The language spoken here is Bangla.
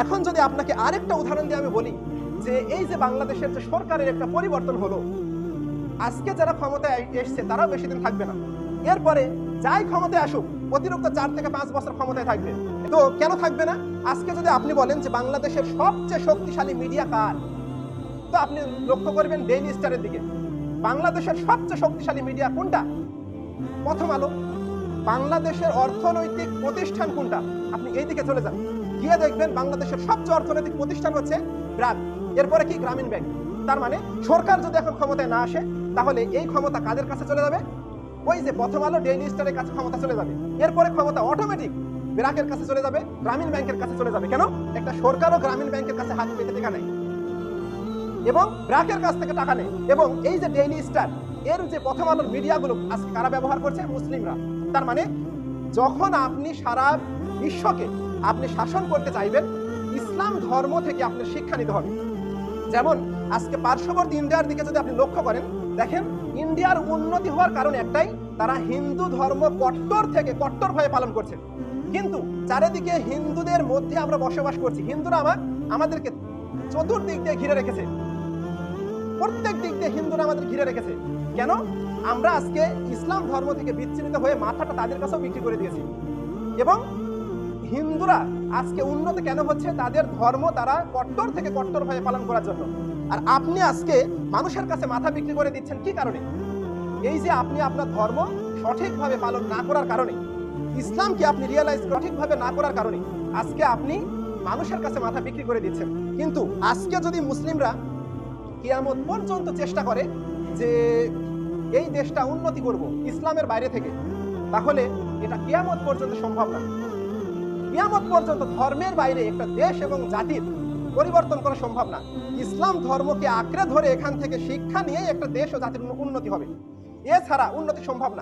এখন যদি আপনাকে আরেকটা উদাহরণ দিয়ে আমি বলি যে এই যে বাংলাদেশের যে সরকারের একটা পরিবর্তন হলো, আজকে যারা ক্ষমতায় এসছে তারাও বেশি দিন থাকবে না। এরপরে যাই ক্ষমতায় আসুক, অতিরিক্ত চার থেকে পাঁচ বছর ক্ষমতায় থাকবে। তো কেন থাকবে না? আজকে যদি আপনি বলেন যে বাংলাদেশের সবচেয়ে শক্তিশালী মিডিয়া কার, তো আপনি লক্ষ্য করবেন ডেইলি স্টারের দিকে। বাংলাদেশের সবচেয়ে শক্তিশালী মিডিয়া কোনটা? প্রথম আলো। বাংলাদেশের অর্থনৈতিক প্রতিষ্ঠান কোনটা? আপনি এই দিকে চলে যান। গিয়ে দেখবেন বাংলাদেশের সবচেয়ে অর্থনৈতিক প্রতিষ্ঠান হচ্ছে ব্র্যাক এরপরে কি? গ্রামীণ ব্যাংক। তার মানে সরকার যদি এখন ক্ষমতায় না আসে, তাহলে এই ক্ষমতা কাদের কাছে চলে যাবে? ওই যে প্রথম আলো ডেইলি স্টারের কাছে ক্ষমতা চলে যাবে। এরপরে ক্ষমতা অটোমেটিক ব্র্যাকের কাছে চলে যাবে, গ্রামীণ ব্যাংকের কাছে চলে যাবে। কেন? একটা সরকারও গ্রামীণ ব্যাংকের কাছে হাত পেতে টাকা নেয়। এবং ব্র্যাকের কাছ থেকে টাকা নেয়। এবং এই যে ডেইলি স্টার এর যে প্রথম আলোর মিডিয়াগুলো আজকে কারা ব্যবহার করছে? মুসলিমরা। তার মানে যখন আপনি সারা বিশ্বকে আপনি শাসন করতে চাইবেন, ইসলাম ধর্ম থেকে আপনার শিক্ষা নিতে হবে। যেমন, আজকে পার্শ্ববর্তী ইন্ডিয়ার দিকে যদি আপনি লক্ষ্য করেন, দেখেন, ইন্ডিয়ার উন্নতি হওয়ার কারণ একটাই, তারা হিন্দু ধর্ম কট্টর থেকে কট্টর ভয়ে পালন করছে। কিন্তু, চারিদিকে হিন্দুদের মধ্যে আমরা বসবাস করছি। হিন্দুরা আমার আমাদেরকে চতুর্দিক দিয়ে ঘিরে রেখেছে। প্রত্যেক দিক দিয়ে হিন্দুরা আমাদের ঘিরে রেখেছে। কেন? আমরা আজকে ইসলাম ধর্ম থেকে বিচ্ছিন্ন হয়ে মাথাটা তাদের কাছেও বিক্রি করে দিয়েছি। এবং হিন্দুরা আজকে উন্নত কেন হচ্ছে? তাদের ধর্ম তারা কট্টর থেকে কট্টর ভাবে পালন করার জন্য। আর আপনি আজকে মানুষের কাছে মাথা বিক্রি করে দিচ্ছেন কি কারণে? এই যে আপনি আপনার ধর্ম সঠিকভাবে পালন না করার কারণে। ইসলামকে আপনি রিয়েলাইজ সঠিকভাবে না করার কারণে। আজকে আপনি মানুষের কাছে মাথা বিক্রি করে দিচ্ছেন। কিন্তু আজকে যদি মুসলিমরা কিয়ামত পর্যন্ত চেষ্টা করে যে এই দেশটা উন্নতি করব, ইসলামের বাইরে থেকে। তাহলে এটা কিয়ামত পর্যন্ত সম্ভব না। কিয়ামত পর্যন্ত ধর্মের বাইরে একটা দেশ এবং জাতির পরিবর্তন করা সম্ভব না। ইসলাম ধর্মকে আঁকড়ে ধরে এখান থেকে শিক্ষা নিয়ে একটা দেশ ও জাতির উন্নতি হবে। এছাড়া উন্নতি সম্ভব না।